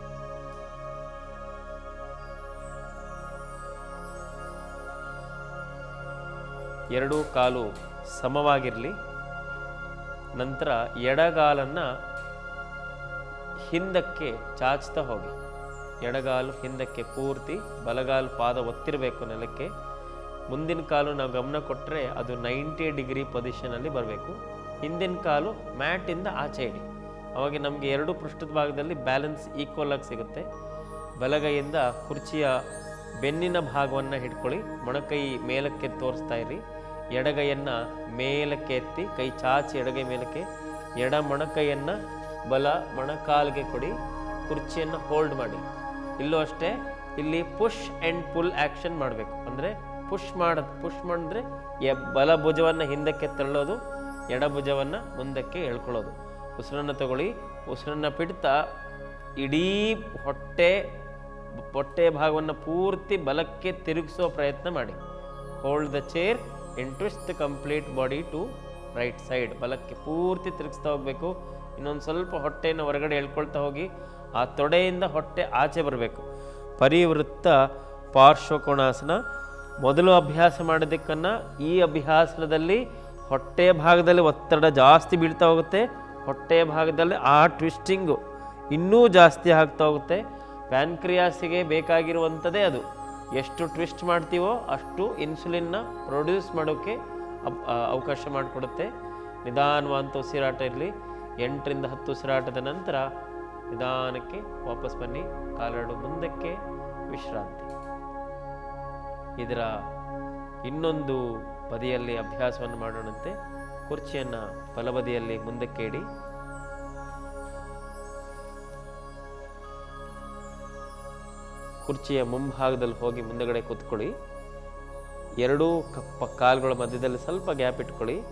A: ಎರಡೂ ಕಾಲು ಸಮವಾಗಿರಲಿ, ನಂತರ ಎಡಗಾಲನ್ನು ಹಿಂದಕ್ಕೆ ಚಾಚ್ತಾ ಹೋಗಿ. ಎಡಗಾಲು ಹಿಂದಕ್ಕೆ ಪೂರ್ತಿ, ಬಲಗಾಲು ಪಾದ ಒತ್ತಿರಬೇಕು ನೆಲಕ್ಕೆ. ಮುಂದಿನ ಕಾಲು ನಾವು ಗಮನ ಕೊಟ್ಟರೆ ಅದು ನೈಂಟಿ ಡಿಗ್ರಿ ಪೊಸಿಷನಲ್ಲಿ ಬರಬೇಕು. ಹಿಂದಿನ ಕಾಲು ಮ್ಯಾಟಿಂದ ಆಚೆ ಇಡಿ. ಅವಾಗ ನಮಗೆ ಎರಡು ಪೃಷ್ಠದ ಭಾಗದಲ್ಲಿ ಬ್ಯಾಲೆನ್ಸ್ ಈಕ್ವಲ್ ಆಗಿ ಸಿಗುತ್ತೆ. ಬಲಗೈಯಿಂದ ಕುರ್ಚಿಯ ಬೆನ್ನಿನ ಭಾಗವನ್ನು ಹಿಡ್ಕೊಳ್ಳಿ. ಮೊಣಕೈ ಮೇಲಕ್ಕೆ ತೋರಿಸ್ತಾ ಇರಿ. ಎಡಗೈಯನ್ನು ಮೇಲಕ್ಕೆ ಎತ್ತಿ ಕೈ ಚಾಚಿ ಎಡಗೈ ಮೇಲಕ್ಕೆ, ಎಡ ಮೊಣಕೈಯನ್ನು ಬಲ ಮೊಣಕಾಲಿಗೆ ಕೊಡಿ, ಕುರ್ಚಿಯನ್ನು ಹೋಲ್ಡ್ ಮಾಡಿ. ಇಲ್ಲೂ ಅಷ್ಟೇ, ಇಲ್ಲಿ ಪುಷ್ ಆ್ಯಂಡ್ ಪುಲ್ ಆ್ಯಕ್ಷನ್ ಮಾಡಬೇಕು. ಅಂದರೆ ಪುಷ್ ಮಾಡ ಪುಷ್ ಮಾಡಿದ್ರೆ ಎ, ಬಲ ಭುಜವನ್ನು ಹಿಂದಕ್ಕೆ ತಳ್ಳೋದು, ಎಡ ಭುಜವನ್ನು ಮುಂದಕ್ಕೆ ಎಳ್ಕೊಳ್ಳೋದು. ಉಸಿರನ್ನು ತಗೊಳ್ಳಿ. ಉಸಿರನ್ನು ಬಿಡ್ತಾ ಇಡೀ ಹೊಟ್ಟೆ ಹೊಟ್ಟೆ ಭಾಗವನ್ನು ಪೂರ್ತಿ ಬಲಕ್ಕೆ ತಿರುಗಿಸೋ ಪ್ರಯತ್ನ ಮಾಡಿ. Hold the chair twist the complete body to right side. ಬಲಕ್ಕೆ ಪೂರ್ತಿ ತಿರುಗಿಸ್ತಾ ಹೋಗಬೇಕು. ಇನ್ನೊಂದು ಸ್ವಲ್ಪ ಹೊಟ್ಟೆಯನ್ನು ಹೊರಗಡೆ ಎಳ್ಕೊಳ್ತಾ ಹೋಗಿ ಆ ತೊಡೆಯಿಂದ ಹೊಟ್ಟೆ ಆಚೆ ಬರಬೇಕು. ಪರಿವೃತ್ತ ಪಾರ್ಶ್ವಕೋಣಾಸನ ಮೊದಲು ಅಭ್ಯಾಸ ಮಾಡೋದಕ್ಕನ್ನು ಈ ಅಭ್ಯಾಸನದಲ್ಲಿ ಹೊಟ್ಟೆಯ ಭಾಗದಲ್ಲಿ ಒತ್ತಡ ಜಾಸ್ತಿ ಬೀಳ್ತಾ ಹೋಗುತ್ತೆ. ಹೊಟ್ಟೆಯ ಭಾಗದಲ್ಲಿ ಆ ಟ್ವಿಸ್ಟಿಂಗು ಇನ್ನೂ ಜಾಸ್ತಿ ಆಗ್ತಾ ಹೋಗುತ್ತೆ. ಪ್ಯಾನ್ಕ್ರಿಯಾಸಿಗೆ ಬೇಕಾಗಿರುವಂಥದ್ದೇ ಅದು. ಎಷ್ಟು ಟ್ವಿಸ್ಟ್ ಮಾಡ್ತೀವೋ ಅಷ್ಟು ಇನ್ಸುಲಿನ್ನ ಪ್ರೊಡ್ಯೂಸ್ ಮಾಡೋಕ್ಕೆ ಅವಕಾಶ ಮಾಡಿಕೊಡುತ್ತೆ. ನಿಧಾನವಂತ ಉಸಿರಾಟ ಇರಲಿ. ಎಂಟರಿಂದ ಹತ್ತು ಉಸಿರಾಟದ ನಂತರ ನಿಧಾನಕ್ಕೆ ವಾಪಸ್ ಬನ್ನಿ. ಕಾಲೆರಡು ಮುಂದಕ್ಕೆ ವಿಶ್ರಾಂತಿ. ಇದರ ಇನ್ನೊಂದು ಬದಿಯಲ್ಲಿ ಅಭ್ಯಾಸವನ್ನು ಮಾಡೋಣಂತೆ. ಕುರ್ಚಿಯನ್ನು ಬಲಬದಿಯಲ್ಲಿ ಮುಂದಕ್ಕೆ ಇಡಿ. ಕುರ್ಚಿಯ ಮುಂಭಾಗದಲ್ಲಿ ಹೋಗಿ ಮುಂದೆಗಡೆ ಕೂತ್ಕೊಳ್ಳಿ. ಎರಡೂ ಕಪ್ಪ ಕಾಲುಗಳ ಮಧ್ಯದಲ್ಲಿ ಸ್ವಲ್ಪ ಗ್ಯಾಪ್ ಇಟ್ಕೊಳ್ಳಿ.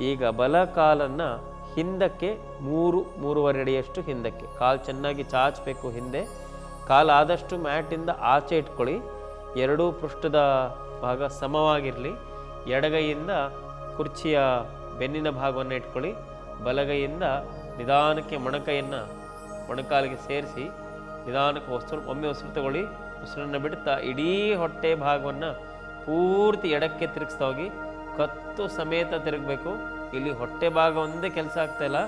A: ಈಗ ಬಲ ಕಾಲನ್ನು ಹಿಂದಕ್ಕೆ ಮೂರು, ಮೂರುವರೆ ಅಡಿಯಷ್ಟು ಹಿಂದಕ್ಕೆ. ಕಾಲು ಚೆನ್ನಾಗಿ ಚಾಚಬೇಕು ಹಿಂದೆ. ಕಾಲು ಆದಷ್ಟು ಮ್ಯಾಟಿಂದ ಆಚೆ ಇಟ್ಕೊಳ್ಳಿ. ಎರಡೂ ಪೃಷ್ಠದ ಭಾಗ ಸಮವಾಗಿರಲಿ. ಎಡಗೈಯಿಂದ ಕುರ್ಚಿಯ ಬೆನ್ನಿನ ಭಾಗವನ್ನು ಇಟ್ಕೊಳ್ಳಿ. ಬಲಗೈಯಿಂದ ನಿಧಾನಕ್ಕೆ ಮೊಣಕೈಯನ್ನು ಮೊಣಕಾಲಿಗೆ ಸೇರಿಸಿ. ನಿಧಾನಕ್ಕೆ ಉಸಿರು ಒಮ್ಮೆ ಉಸಿರು ತಗೊಳ್ಳಿ. ಉಸಿರನ್ನು ಬಿಡ್ತಾ ಇಡೀ ಹೊಟ್ಟೆ ಭಾಗವನ್ನು ಪೂರ್ತಿ ಎಡಕ್ಕೆ ತಿರುಗಿಸ್ತಾ ಹೋಗಿ, ಕತ್ತು ಸಮೇತ ತಿರುಗಬೇಕು. ಇಲ್ಲಿ ಹೊಟ್ಟೆ ಭಾಗ ಒಂದೇ ಕೆಲಸ ಆಗ್ತಾ ಇಲ್ಲ.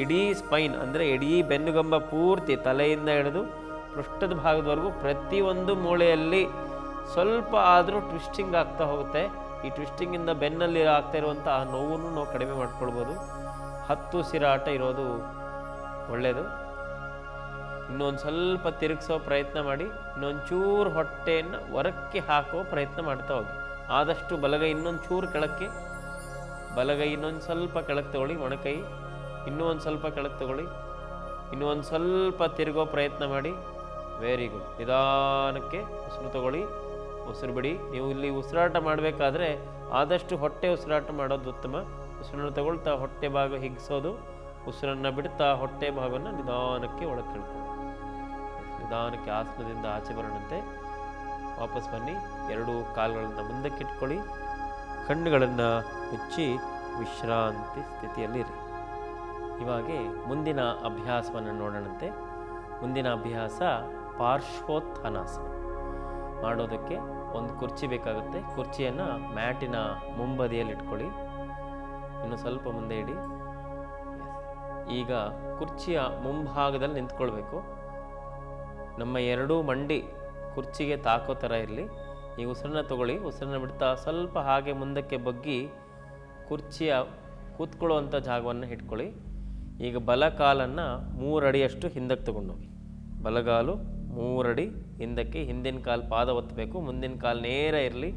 A: ಇಡೀ ಸ್ಪೈನ್ ಅಂದರೆ ಇಡೀ ಬೆನ್ನುಗಂಬ ಪೂರ್ತಿ ತಲೆಯಿಂದ ಹಿಡಿದು ಪೃಷ್ಠದ ಭಾಗದವರೆಗೂ ಪ್ರತಿಯೊಂದು ಮೂಳೆಯಲ್ಲಿ ಸ್ವಲ್ಪ ಆದರೂ ಟ್ವಿಸ್ಟಿಂಗ್ ಆಗ್ತಾ ಹೋಗುತ್ತೆ. ಈ ಟ್ವಿಸ್ಟಿಂಗಿಂದ ಬೆನ್ನಲ್ಲಿ ಆಗ್ತಾ ಇರುವಂಥ ಆ ನೋವನ್ನು ನಾವು ಕಡಿಮೆ ಮಾಡ್ಕೊಳ್ಬೋದು. ಹತ್ತು ಸಿರಾಟ ಇರೋದು ಒಳ್ಳೆಯದು ಇನ್ನೊಂದು ಸ್ವಲ್ಪ ತಿರುಗಿಸೋ ಪ್ರಯತ್ನ ಮಾಡಿ, ಇನ್ನೊಂಚೂರು ಹೊಟ್ಟೆಯನ್ನು ಹೊರಕ್ಕೆ ಹಾಕೋ ಪ್ರಯತ್ನ ಮಾಡ್ತಾ ಹೋಗಿ. ಆದಷ್ಟು ಬಲಗೈ ಇನ್ನೊಂದು ಚೂರು ಕೆಳಕ್ಕೆ, ಬಲಗೈ ಇನ್ನೊಂದು ಸ್ವಲ್ಪ ಕೆಳಕ್ಕೆ ತಗೊಳ್ಳಿ ಒಣಕೈ ಇನ್ನೂ ಒಂದು ಸ್ವಲ್ಪ ಕೆಳಕ್ಕೆ ತಗೊಳ್ಳಿ ಇನ್ನೂ ಒಂದು ಸ್ವಲ್ಪ ತಿರುಗೋ ಪ್ರಯತ್ನ ಮಾಡಿ. ವೆರಿ ಗುಡ್ ನಿಧಾನಕ್ಕೆ ಉಸಿರು ತಗೊಳ್ಳಿ, ಉಸಿರು ಬಿಡಿ. ನೀವು ಇಲ್ಲಿ ಉಸಿರಾಟ ಮಾಡಬೇಕಾದ್ರೆ ಆದಷ್ಟು ಹೊಟ್ಟೆ ಉಸಿರಾಟ ಮಾಡೋದು ಉತ್ತಮ. ಉಸಿರನ್ನು ತಗೊಳ್ತಾ ಹೊಟ್ಟೆ ಭಾಗ ಹಿಗ್ಸೋದು, ಉಸಿರನ್ನು ಬಿಡ್ತಾ ಹೊಟ್ಟೆ ಭಾಗವನ್ನು ನಿಧಾನಕ್ಕೆ ಒಳಗೆ ನಿಧಾನಕ್ಕೆ ಆಸನದಿಂದ ಆಚೆ ಬರೋಣಂತೆ. ವಾಪಸ್ ಬನ್ನಿ. ಎರಡೂ ಕಾಲುಗಳನ್ನು ಮುಂದಕ್ಕಿಟ್ಕೊಳ್ಳಿ. ಕಣ್ಣುಗಳನ್ನು ಮುಚ್ಚಿ ವಿಶ್ರಾಂತಿ ಸ್ಥಿತಿಯಲ್ಲಿರಿ. ಇವಾಗೆ ಮುಂದಿನ ಅಭ್ಯಾಸವನ್ನು ನೋಡೋಣಂತೆ. ಮುಂದಿನ ಅಭ್ಯಾಸ ಪಾರ್ಶ್ವೋತ್ಥಾನಾಸನ. ಮಾಡೋದಕ್ಕೆ ಒಂದು ಕುರ್ಚಿ ಬೇಕಾಗುತ್ತೆ. ಕುರ್ಚಿಯನ್ನು ಮ್ಯಾಟಿನ ಮುಂಬದಿಯಲ್ಲಿ ಇಟ್ಕೊಳ್ಳಿ ಇನ್ನು ಸ್ವಲ್ಪ ಮುಂದೆ ಇಡಿ. ಈಗ ಕುರ್ಚಿಯ ಮುಂಭಾಗದಲ್ಲಿ ನಿಂತ್ಕೊಳ್ಬೇಕು. ನಮ್ಮ ಎರಡೂ ಮಂಡಿ ಕುರ್ಚಿಗೆ ತಾಕೋ ಥರ ಇರಲಿ. ಈ ಉಸಿರನ್ನ ತಗೊಳ್ಳಿ. ಉಸಿರನ್ನ ಬಿಡ್ತಾ ಸ್ವಲ್ಪ ಹಾಗೆ ಮುಂದಕ್ಕೆ ಬಗ್ಗಿ ಕುರ್ಚಿಯ ಕೂತ್ಕೊಳ್ಳುವಂಥ ಜಾಗವನ್ನು ಇಟ್ಕೊಳ್ಳಿ. ಈಗ ಬಲ ಕಾಲನ್ನು ಮೂರಡಿಯಷ್ಟು ಹಿಂದಕ್ಕೆ ತಗೊಂಡೋಗಿ. ಬಲಗಾಲು ಮೂರಡಿ ಹಿಂದಕ್ಕೆ ಹಿಂದಿನ ಕಾಲು ಪಾದ ಒತ್ತಬೇಕು. ಮುಂದಿನ ಕಾಲು ನೇರ ಇರಲಿ.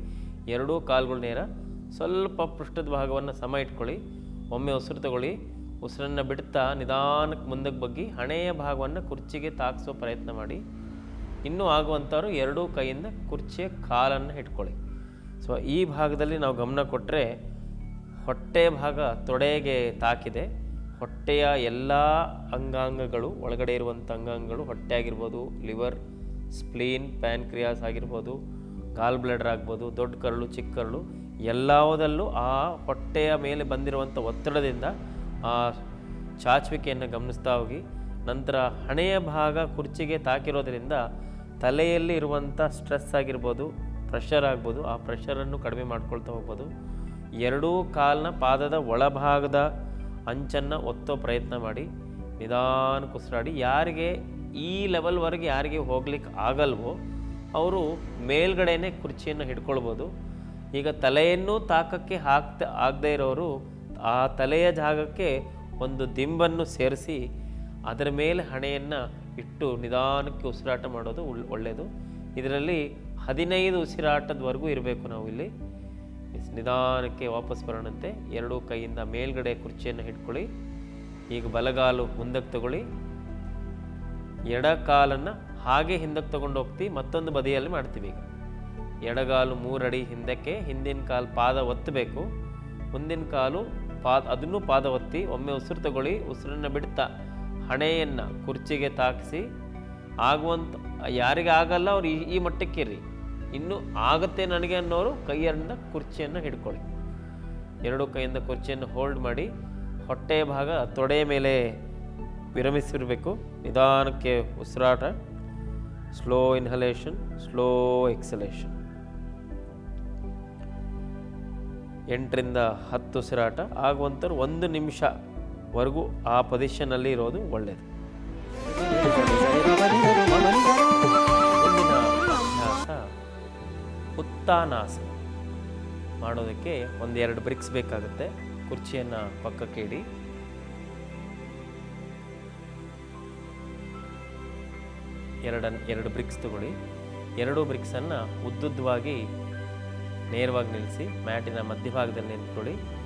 A: ಎರಡೂ ಕಾಲುಗಳು ನೇರ. ಸ್ವಲ್ಪ ಪೃಷ್ಠದ ಭಾಗವನ್ನು ಸಮ ಇಟ್ಕೊಳ್ಳಿ. ಒಮ್ಮೆ ಉಸಿರು ತಗೊಳ್ಳಿ. ಉಸಿರನ್ನು ಬಿಡ್ತಾ ನಿಧಾನಕ್ಕೆ ಮುಂದಕ್ಕೆ ಬಗ್ಗಿ ಹಣೆಯ ಭಾಗವನ್ನು ಕುರ್ಚಿಗೆ ತಾಗಿಸೋ ಪ್ರಯತ್ನ ಮಾಡಿ. ಇನ್ನೂ ಆಗುವಂಥವ್ರು ಎರಡೂ ಕೈಯಿಂದ ಕುರ್ಚಿಯ ಕಾಲನ್ನು ಇಟ್ಕೊಳ್ಳಿ ಸೊ, ಈ ಭಾಗದಲ್ಲಿ ನಾವು ಗಮನ ಕೊಟ್ಟರೆ ಹೊಟ್ಟೆ ಭಾಗ ತೊಡೆಗೆ ತಾಕಿದೆ. ಹೊಟ್ಟೆಯ ಎಲ್ಲ ಅಂಗಾಂಗಗಳು, ಒಳಗಡೆ ಇರುವಂಥ ಅಂಗಾಂಗಗಳು ಹೊಟ್ಟೆ ಆಗಿರ್ಬೋದು, ಲಿವರ್, ಸ್ಪ್ಲೀನ್, ಪ್ಯಾನ್ಕ್ರಿಯಾಸ್ ಆಗಿರ್ಬೋದು, ಗಾಲ್ ಬ್ಲಡರ್ ಆಗ್ಬೋದು, ದೊಡ್ಡ ಕರಳು, ಚಿಕ್ಕ ಕರಳು ಎಲ್ಲದಲ್ಲೂ ಆ ಹೊಟ್ಟೆಯ ಮೇಲೆ ಬಂದಿರುವಂಥ ಒತ್ತಡದಿಂದ ಆ ಚಾಚುವಿಕೆಯನ್ನು ಗಮನಿಸ್ತಾ ಹೋಗಿ. ನಂತರ ಹಣೆಯ ಭಾಗ ಕುರ್ಚಿಗೆ ತಾಕಿರೋದ್ರಿಂದ ತಲೆಯಲ್ಲಿ ಇರುವಂಥ ಸ್ಟ್ರೆಸ್ ಆಗಿರ್ಬೋದು, ಪ್ರೆಷರ್ ಆಗ್ಬೋದು, ಆ ಪ್ರೆಷರನ್ನು ಕಡಿಮೆ ಮಾಡ್ಕೊಳ್ತಾ ಹೋಗ್ಬೋದು. ಎರಡೂ ಕಾಲಿನ ಪಾದದ ಒಳಭಾಗದ ಅಂಚನ್ನು ಒತ್ತೋ ಪ್ರಯತ್ನ ಮಾಡಿ ನಿಧಾನಕ್ಕೆ ಉಸಿರಾಡಿ ಯಾರಿಗೆ ಈ ಲೆವೆಲ್ವರೆಗೆ ಯಾರಿಗೆ ಹೋಗ್ಲಿಕ್ಕೆ ಆಗಲ್ವೋ, ಅವರು ಮೇಲ್ಗಡೆನೇ ಕುರ್ಚಿಯನ್ನು ಹಿಡ್ಕೊಳ್ಬೋದು. ಈಗ ತಲೆಯನ್ನು ತಾಕಕ್ಕೆ ಹಾಕ್ತ ಆಗದೇ ಇರೋರು ಆ ತಲೆಯ ಜಾಗಕ್ಕೆ ಒಂದು ದಿಂಬನ್ನು ಸೇರಿಸಿ ಅದರ ಮೇಲೆ ಹಣೆಯನ್ನು ಇಟ್ಟು ನಿಧಾನಕ್ಕೆ ಉಸಿರಾಟ ಮಾಡೋದು ಒಳ್ಳೆಯದು ಇದರಲ್ಲಿ ಹದಿನೈದು ಉಸಿರಾಟದವರೆಗೂ ಇರಬೇಕು ನಾವು ಇಲ್ಲಿ. ನಿಧಾನಕ್ಕೆ ವಾಪಸ್ ಬರೋಣಂತೆ. ಎರಡೂ ಕೈಯಿಂದ ಮೇಲ್ಗಡೆ ಕುರ್ಚಿಯನ್ನು ಹಿಡ್ಕೊಳ್ಳಿ. ಈಗ ಬಲಗಾಲು ಮುಂದಕ್ಕೆ ತಗೊಳ್ಳಿ. ಎಡ ಕಾಲನ್ನು ಹಾಗೆ ಹಿಂದಕ್ಕೆ ತಗೊಂಡು ಹೋಗ್ತೀವಿ ಮತ್ತೊಂದು ಬದಿಯಲ್ಲಿ ಮಾಡ್ತೀವಿ ಈಗ. ಎಡಗಾಲು ಮೂರಡಿ ಹಿಂದಕ್ಕೆ, ಹಿಂದಿನ ಕಾಲು ಪಾದ ಒತ್ತಬೇಕು. ಮುಂದಿನ ಕಾಲು ಪಾದ ಅದನ್ನು ಪಾದ ಒತ್ತಿ ಒಮ್ಮೆ ಉಸಿರು ತಗೊಳ್ಳಿ ಉಸಿರನ್ನು ಬಿಡ್ತಾ. ಹಣೆಯನ್ನು ಕುರ್ಚಿಗೆ ತಾಕಿಸಿ ಆಗುವಂಥ ಯಾರಿಗೆ ಆಗಲ್ಲ ಅವ್ರು ಈ ಈ ಮಟ್ಟಕ್ಕಿರ್ರಿ ಇನ್ನು ಆಗತ್ತೆ ನನಗೆ ಅನ್ನೋರು ಕೈಯಿಂದ ಕುರ್ಚಿಯನ್ನು ಹಿಡ್ಕೊಳ್ಳಿ. ಎರಡು ಕೈಯಿಂದ ಕುರ್ಚಿಯನ್ನು ಹೋಲ್ಡ್ ಮಾಡಿ ಹೊಟ್ಟೆಯ ಭಾಗ ತೊಡೆಯ ಮೇಲೆ ವಿರಮಿಸಿರಬೇಕು. ನಿಧಾನಕ್ಕೆ ಉಸಿರಾಟ. ಸ್ಲೋ ಇನ್ಹಲೇಷನ್ ಸ್ಲೋ ಎಕ್ಸಲೇಷನ್ ಎಂಟರಿಂದ ಹತ್ತು ಉಸಿರಾಟ ಆಗುವಂಥವ್ರು ಒಂದು ನಿಮಿಷವರೆಗೂ ಆ ಪೊಸಿಷನಲ್ಲಿ ಇರೋದು ಒಳ್ಳೆಯದು ಮುಂದಿನ ಅಭ್ಯಾಸ ಉತ್ತಾನಾಸನ ಮಾಡೋದಕ್ಕೆ ಒಂದೆರಡು ಬ್ರಿಕ್ಸ್ ಬೇಕಾಗುತ್ತೆ. ಕುರ್ಚಿಯನ್ನು ಪಕ್ಕಕ್ಕೆ ಇಡಿ. ಎರಡನ್ನು ಎರಡು ಬ್ರಿಕ್ಸ್ ತಗೊಳ್ಳಿ. ಎರಡೂ ಬ್ರಿಕ್ಸನ್ನು ಉದ್ದುದ್ದವಾಗಿ ನೇರವಾಗಿ ನಿಲ್ಲಿಸಿ, ಮ್ಯಾಟಿನ ಮಧ್ಯಭಾಗದಲ್ಲಿ ನಿಂತ್ಕೊಳ್ಳಿ.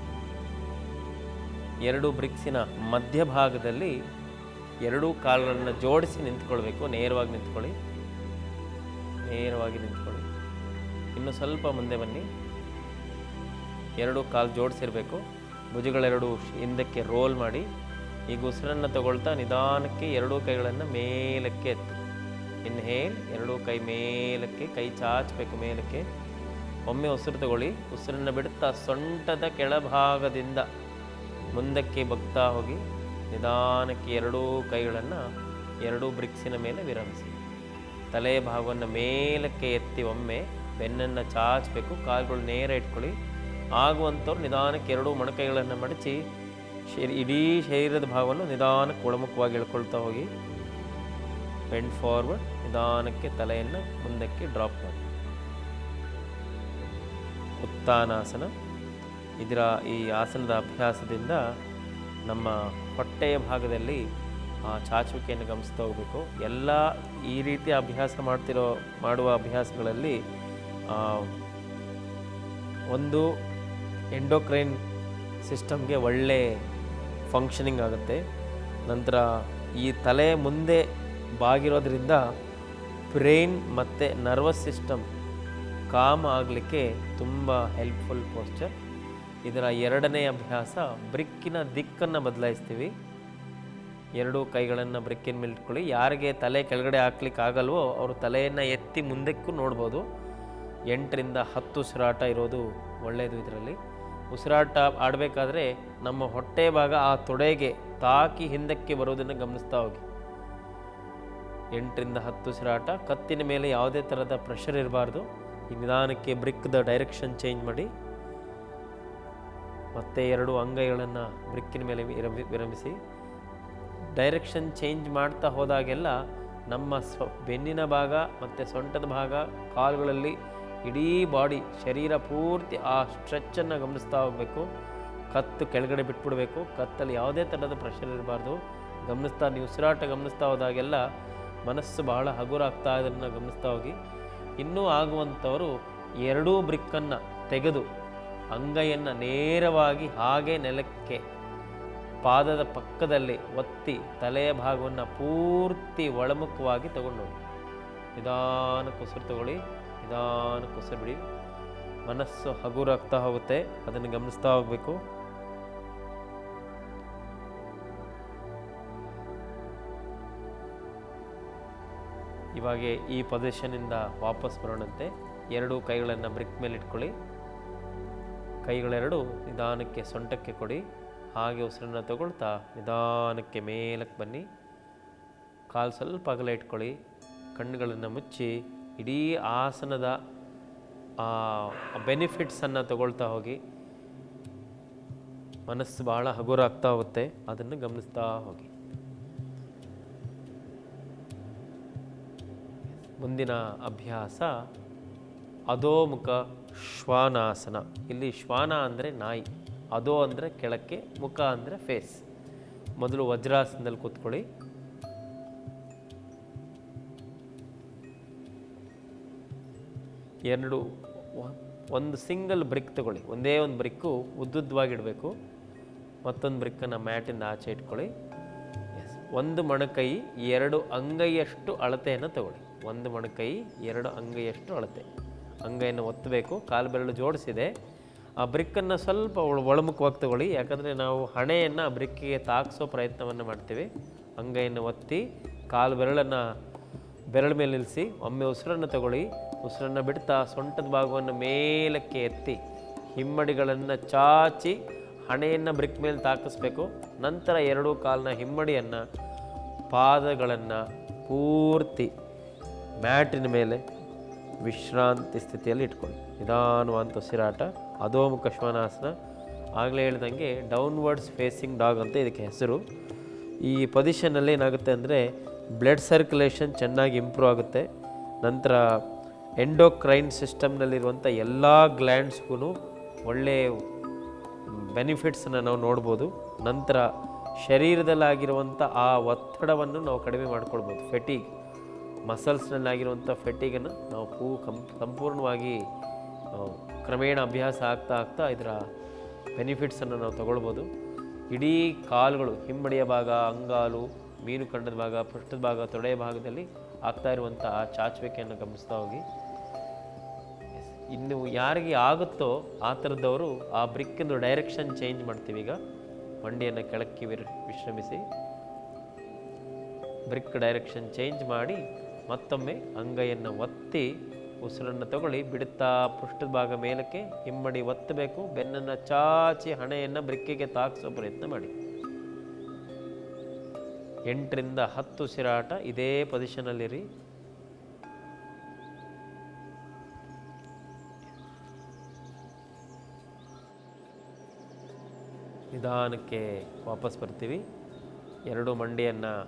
A: ಎರಡು ಬ್ರಿಕ್ಸಿನ ಮಧ್ಯಭಾಗದಲ್ಲಿ ಎರಡೂ ಕಾಲುಗಳನ್ನು ಜೋಡಿಸಿ ನಿಂತ್ಕೊಳ್ಬೇಕು. ನೇರವಾಗಿ ನಿಂತ್ಕೊಳ್ಳಿ. ನೇರವಾಗಿ ನಿಂತ್ಕೊಳ್ಳಿ. ಇನ್ನು ಸ್ವಲ್ಪ ಮುಂದೆ ಬನ್ನಿ. ಎರಡು ಕಾಲು ಜೋಡಿಸಿರಬೇಕು. ಭುಜಗಳೆರಡು ಹಿಂದಕ್ಕೆ ರೋಲ್ ಮಾಡಿ. ಈಗ ಉಸಿರನ್ನು ತಗೊಳ್ತಾ ನಿಧಾನಕ್ಕೆ ಎರಡೂ ಕೈಗಳನ್ನು ಮೇಲಕ್ಕೆ ಎತ್ತು. ಇನ್ಹೇಲ್, ಎರಡೂ ಕೈ ಮೇಲಕ್ಕೆ, ಕೈ ಚಾಚಬೇಕು ಮೇಲಕ್ಕೆ. ಒಮ್ಮೆ ಉಸಿರು ತಗೊಳ್ಳಿ. ಉಸಿರನ್ನು ಬಿಡುತ್ತಾ ಸೊಂಟದ ಕೆಳಭಾಗದಿಂದ ಮುಂದಕ್ಕೆ ಬಗ್ತಾ ಹೋಗಿ, ನಿಧಾನಕ್ಕೆ ಎರಡೂ ಕೈಗಳನ್ನು ಎರಡೂ ಬ್ರಿಕ್ಸಿನ ಮೇಲೆ ವಿರಮಿಸಿ. ತಲೆಯ ಭಾಗವನ್ನು ಮೇಲಕ್ಕೆ ಎತ್ತಿ ಒಮ್ಮೆ ಬೆನ್ನನ್ನು ಚಾಚಬೇಕು. ಕಾಲುಗಳು ನೇರ ಇಟ್ಕೊಳ್ಳಿ. ಆಗುವಂಥವ್ರು ನಿಧಾನಕ್ಕೆ ಎರಡೂ ಮೊಣಕೈಗಳನ್ನು ಮಡಚಿ, ಶರೀ ಇಡೀ ಶರೀರದ ಭಾಗವನ್ನು ನಿಧಾನಕ್ಕೆ ಒಳಮುಖವಾಗಿ ಎಳ್ಕೊಳ್ತಾ ಹೋಗಿ, ಬೆಂಡ್ ಫಾರ್ವರ್ಡ್, ನಿಧಾನಕ್ಕೆ ತಲೆಯನ್ನು ಮುಂದಕ್ಕೆ ಡ್ರಾಪ್ ಮಾಡಿ. ಉತ್ತಾನಾಸನ. ಇದರ ಈ ಆಸನದ ಅಭ್ಯಾಸದಿಂದ ನಮ್ಮ ಹೊಟ್ಟೆಯ ಭಾಗದಲ್ಲಿ ಚಾಚುವಿಕೆಯನ್ನು ಗಮನಿಸ್ತಾ ಹೋಗಬೇಕು. ಎಲ್ಲ ಈ ರೀತಿ ಅಭ್ಯಾಸ ಮಾಡ್ತಿರೋ, ಮಾಡುವ ಅಭ್ಯಾಸಗಳಲ್ಲಿ ಒಂದು ಎಂಡೋಕ್ರೈನ್ ಸಿಸ್ಟಮ್ಗೆ ಒಳ್ಳೆ ಫಂಕ್ಷನಿಂಗ್ ಆಗುತ್ತೆ. ನಂತರ ಈ ತಲೆ ಮುಂದೆ ಬಾಗಿರೋದ್ರಿಂದ ಬ್ರೈನ್ ಮತ್ತು ನರ್ವಸ್ ಸಿಸ್ಟಮ್ ಕಾಮ್ ಆಗಲಿಕ್ಕೆ ತುಂಬ ಹೆಲ್ಪ್ಫುಲ್ ಪೋಸ್ಚರ್ ಇದರ ಎರಡನೇ ಅಭ್ಯಾಸ ಬ್ರಿಕ್ಕಿನ ದಿಕ್ಕನ್ನು ಬದಲಾಯಿಸ್ತೀವಿ. ಎರಡೂ ಕೈಗಳನ್ನು ಬ್ರಿಕ್ಕಿನ ಮೇಲೆ ಇಟ್ಕೊಳ್ಳಿ. ಯಾರಿಗೆ ತಲೆ ಕೆಳಗಡೆ ಹಾಕ್ಲಿಕ್ಕೆ ಆಗಲ್ವೋ ಅವರು ತಲೆಯನ್ನು ಎತ್ತಿ ಮುಂದಕ್ಕೂ ನೋಡ್ಬೋದು. ಎಂಟರಿಂದ ಹತ್ತು ಉಸಿರಾಟ ಇರೋದು ಒಳ್ಳೆಯದು ಇದರಲ್ಲಿ. ಉಸಿರಾಟ ಆಡಬೇಕಾದ್ರೆ ನಮ್ಮ ಹೊಟ್ಟೆ ಭಾಗ ಆ ತೊಡೆಗೆ ತಾಕಿ ಹಿಂದಕ್ಕೆ ಬರೋದನ್ನು ಗಮನಿಸ್ತಾ ಹೋಗಿ. ಎಂಟರಿಂದ ಹತ್ತು ಉಸಿರಾಟ, ಕತ್ತಿನ ಮೇಲೆ ಯಾವುದೇ ಥರದ ಪ್ರೆಷರ್ ಇರಬಾರ್ದು. ಈ ನಿಧಾನಕ್ಕೆ ಬ್ರಿಕ್ದ ಡೈರೆಕ್ಷನ್ ಚೇಂಜ್ ಮಾಡಿ ಮತ್ತೆ ಎರಡು ಅಂಗೈಗಳನ್ನು ಬ್ರಿಕ್ಕಿನ ಮೇಲೆ ವಿರಮಿ- ವಿರಮಿಸಿ. ಡೈರೆಕ್ಷನ್ ಚೇಂಜ್ ಮಾಡ್ತಾ ಹೋದಾಗೆಲ್ಲ ನಮ್ಮ ಸ್ವ, ಬೆನ್ನಿನ ಭಾಗ ಮತ್ತು ಸೊಂಟದ ಭಾಗ, ಕಾಲುಗಳಲ್ಲಿ ಇಡೀ ಬಾಡಿ ಶರೀರ ಪೂರ್ತಿ ಆ ಸ್ಟ್ರೆಚ್ಚನ್ನು ಗಮನಿಸ್ತಾ ಹೋಗಬೇಕು. ಕತ್ತು ಕೆಳಗಡೆ ಬಿಟ್ಬಿಡಬೇಕು. ಕತ್ತಲ್ಲಿ ಯಾವುದೇ ಥರದ ಪ್ರೆಷರ್ ಇರಬಾರ್ದು. ಗಮನಿಸ್ತಾ, ನೀವು ಉಸಿರಾಟ ಗಮನಿಸ್ತಾ ಹೋದಾಗೆಲ್ಲ ಮನಸ್ಸು ಬಹಳ ಹಗುರ ಆಗ್ತಾ ಇದನ್ನು ಗಮನಿಸ್ತಾ ಹೋಗಿ. ಇನ್ನೂ ಆಗುವಂಥವರು ಎರಡೂ ಬ್ರಿಕ್ಕನ್ನು ತೆಗೆದು ಅಂಗೈಯನ್ನು ನೇರವಾಗಿ ಹಾಗೆ ನೆಲಕ್ಕೆ ಪಾದದ ಪಕ್ಕದಲ್ಲಿ ಒತ್ತಿ ತಲೆಯ ಭಾಗವನ್ನು ಪೂರ್ತಿ ಒಳಮುಖವಾಗಿ ತಗೊಂಡೋಗಿ. ನಿಧಾನ ಉಸಿರು ತಗೊಳ್ಳಿ, ನಿಧಾನ ಉಸಿರು ಬಿಡಿ. ಮನಸ್ಸು ಹಗುರಾಗ್ತಾ ಹೋಗುತ್ತೆ. ಅದನ್ನು ಗಮನಿಸ್ತಾ ಹೋಗಬೇಕು. ಇವಾಗ ಈ ಪೊಸಿಷನಿಂದ ವಾಪಸ್ ಬರೋಣಂತೆ. ಎರಡೂ ಕೈಗಳನ್ನು ಬ್ರಿಕ್ ಮೇಲೆ ಇಟ್ಕೊಳ್ಳಿ ಕೈಗಳೆರಡು ನಿಧಾನಕ್ಕೆ ಸೊಂಟಕ್ಕೆ ಕೊಡಿ. ಹಾಗೆ ಉಸಿರನ್ನು ತಗೊಳ್ತಾ ನಿಧಾನಕ್ಕೆ ಮೇಲಕ್ಕೆ ಬನ್ನಿ. ಕಾಲು ಸ್ವಲ್ಪ ಅಗಲ ಇಟ್ಕೊಳ್ಳಿ. ಕಣ್ಣುಗಳನ್ನು ಮುಚ್ಚಿ ಇಡೀ ಆಸನದ ಬೆನಿಫಿಟ್ಸನ್ನು ತಗೊಳ್ತಾ ಹೋಗಿ. ಮನಸ್ಸು ಬಹಳ ಹಗುರ ಆಗ್ತಾ ಹೋಗುತ್ತೆ. ಅದನ್ನು ಗಮನಿಸ್ತಾ ಹೋಗಿ. ಮುಂದಿನ ಅಭ್ಯಾಸ ಅಧೋಮುಖ ಶ್ವಾನಾಸನ. ಇಲ್ಲಿ ಶ್ವಾನ ಅಂದರೆ ನಾಯಿ ಅದೋ ಅಂದರೆ ಕೆಳಕ್ಕೆ, ಮುಖ ಅಂದರೆ ಫೇಸ್ ಮೊದಲು ವಜ್ರಾಸನದಲ್ಲಿ ಕೂತ್ಕೊಳ್ಳಿ. ಎರಡು, ಒಂದು ಸಿಂಗಲ್ ಬ್ರಿಕ್ ತಗೊಳ್ಳಿ. ಒಂದೇ ಒಂದು ಬ್ರಿಕ್ಕು ಉದ್ದುದ್ದವಾಗಿಡಬೇಕು. ಮತ್ತೊಂದು ಬ್ರಿಕ್ಕನ್ನು ಮ್ಯಾಟಿಂದ ಆಚೆ ಇಟ್ಕೊಳ್ಳಿ. ಎಸ್ ಒಂದು ಮೊಣಕೈ ಎರಡು ಅಂಗೈಯಷ್ಟು ಅಳತೆಯನ್ನು ತಗೊಳ್ಳಿ. ಒಂದು ಮೊಣಕೈ, ಎರಡು ಅಂಗೈಯಷ್ಟು ಅಳತೆ. ಅಂಗೈಯನ್ನು ಒತ್ತಬೇಕು, ಕಾಲು ಬೆರಳು ಜೋಡಿಸಿದೆ. ಆ ಬ್ರಿಕ್ಕನ್ನು ಸ್ವಲ್ಪ ಒಳ, ಒಳಮುಖವಾಗಿ ತಗೊಳ್ಳಿ. ಯಾಕಂದರೆ ನಾವು ಹಣೆಯನ್ನು ಆ ಬ್ರಿಕ್ಕಿಗೆ ತಾಗಿಸೋ ಪ್ರಯತ್ನವನ್ನು ಮಾಡ್ತೀವಿ. ಅಂಗೈಯನ್ನು ಒತ್ತಿ, ಕಾಲು ಬೆರಳನ್ನು ಬೆರಳ ಮೇಲೆ ನಿಲ್ಲಿಸಿ ಒಮ್ಮೆ ಉಸಿರನ್ನು ತಗೊಳ್ಳಿ. ಉಸಿರನ್ನು ಬಿಡ್ತಾ ಸೊಂಟದ ಭಾಗವನ್ನು ಮೇಲಕ್ಕೆ ಎತ್ತಿ, ಹಿಮ್ಮಡಿಗಳನ್ನು ಚಾಚಿ ಹಣೆಯನ್ನು ಬ್ರಿಕ್ ಮೇಲೆ ತಾಕಿಸ್ಬೇಕು. ನಂತರ ಎರಡೂ ಕಾಲಿನ ಹಿಮ್ಮಡಿಯನ್ನು, ಪಾದಗಳನ್ನು ಪೂರ್ತಿ ಮ್ಯಾಟಿನ ಮೇಲೆ ವಿಶ್ರಾಂತಿ ಸ್ಥಿತಿಯಲ್ಲಿ ಇಟ್ಕೊಳ್ಳಿ. ನಿಧಾನವಾದ ಉಸಿರಾಟ, ಅಧೋಮುಖ ಶ್ವಾನಾಸನ ಆಗಲೇ ಹೇಳ್ದಂಗೆ ಡೌನ್ವರ್ಡ್ಸ್ ಫೇಸಿಂಗ್ ಡಾಗ್ ಅಂತ ಇದಕ್ಕೆ ಹೆಸರು. ಈ ಪೊಸಿಷನಲ್ಲಿ ಏನಾಗುತ್ತೆ ಅಂದರೆ ಬ್ಲಡ್ ಸರ್ಕ್ಯುಲೇಷನ್ ಚೆನ್ನಾಗಿ ಇಂಪ್ರೂವ್ ಆಗುತ್ತೆ. ನಂತರ ಎಂಡೋಕ್ರೈನ್ ಸಿಸ್ಟಮ್ನಲ್ಲಿರುವಂಥ ಎಲ್ಲ ಗ್ಲ್ಯಾಂಡ್ಸ್ಗೂ ಒಳ್ಳೆಯ ಬೆನಿಫಿಟ್ಸನ್ನು ನಾವು ನೋಡ್ಬೋದು. ನಂತರ ಶರೀರದಲ್ಲಾಗಿರುವಂಥ ಆ ಒತ್ತಡವನ್ನು ನಾವು ಕಡಿಮೆ ಮಾಡ್ಕೊಳ್ಬೋದು. ಫೆಟಿಗ್ ಮಸಲ್ಸ್ನಲ್ಲಾಗಿರುವಂಥ ಫೆಟ್ಟಿಗನ್ನು ನಾವು ಪೂ ಕಂ ಸಂಪೂರ್ಣವಾಗಿ ಕ್ರಮೇಣ ಅಭ್ಯಾಸ ಆಗ್ತಾ ಆಗ್ತಾ ಇದರ ಬೆನಿಫಿಟ್ಸನ್ನು ನಾವು ತಗೊಳ್ಬೋದು. ಇಡೀ ಕಾಲುಗಳು, ಹಿಂಬಡಿಯ ಭಾಗ, ಅಂಗಾಲು, ಮೀನು ಕಂಡದ ಭಾಗ ಪೃಷ್ಠದ ಭಾಗ, ತೊಡೆಯ ಭಾಗದಲ್ಲಿ ಆಗ್ತಾ ಇರುವಂಥ ಆ ಚಾಚುವಿಕೆಯನ್ನು ಗಮನಿಸ್ತಾ ಹೋಗಿ. ಇನ್ನು ಯಾರಿಗೆ ಆಗುತ್ತೋ ಆ ಥರದವರು ಆ ಬ್ರಿಕ್ಕಿಂದು ಡೈರೆಕ್ಷನ್ ಚೇಂಜ್ ಮಾಡ್ತೀವಿ ಈಗ. ಮಂಡಿಯನ್ನು ಕೆಳಕ್ಕೆ ವಿಶ್ರಮಿಸಿ. ಬ್ರಿಕ್ ಡೈರೆಕ್ಷನ್ ಚೇಂಜ್ ಮಾಡಿ ಮತ್ತೊಮ್ಮೆ ಅಂಗೈಯನ್ನು ಒತ್ತಿ ಉಸಿರನ್ನು ತಗೊಳ್ಳಿ, ಬಿಡುತ್ತಾ ಪೃಷ್ಠದ ಭಾಗ ಮೇಲಕ್ಕೆ ಹಿಮ್ಮಡಿ ಒತ್ತಬೇಕು. ಬೆನ್ನನ್ನು ಚಾಚಿ ಹಣೆಯನ್ನು ಬ್ರಿಕ್ಕಿಗೆ ತಾಕಿಸೋ ಪ್ರಯತ್ನ ಮಾಡಿ. ಎಂಟರಿಂದ ಹತ್ತು ಉಸಿರಾಟ ಇದೇ ಪೊಸಿಷನಲ್ಲಿರಿ. ನಿಧಾನಕ್ಕೆ ವಾಪಸ್ ಬರ್ತೀವಿ. ಎರಡು ಮಂಡಿಯನ್ನು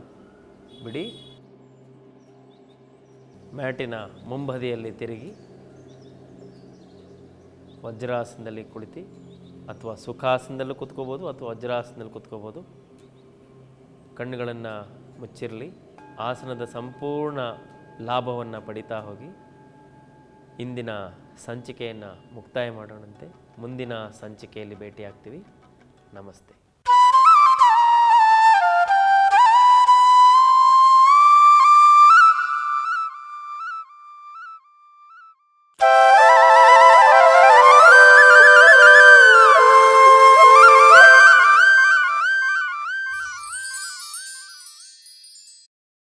A: ಬಿಡಿ. ಮ್ಯಾಟಿನ ಮುಂಬದಿಯಲ್ಲಿ ತಿರುಗಿ ವಜ್ರಾಸನದಲ್ಲಿ ಕುಳಿತು ಅಥವಾ ಸುಖಾಸನದಲ್ಲೂ ಕುತ್ಕೋಬೋದು ಅಥವಾ ವಜ್ರಾಸನದಲ್ಲಿ ಕುತ್ಕೋಬೋದು. ಕಣ್ಣುಗಳನ್ನು ಮುಚ್ಚಿರಲಿ. ಆಸನದ ಸಂಪೂರ್ಣ ಲಾಭವನ್ನು ಪಡಿತಾ ಹೋಗಿ. ಇಂದಿನ ಸಂಚಿಕೆಯನ್ನು ಮುಕ್ತಾಯ ಮಾಡೋಣಂತೆ. ಮುಂದಿನ ಸಂಚಿಕೆಯಲ್ಲಿ ಭೇಟಿಯಾಗ್ತೀವಿ. ನಮಸ್ತೆ.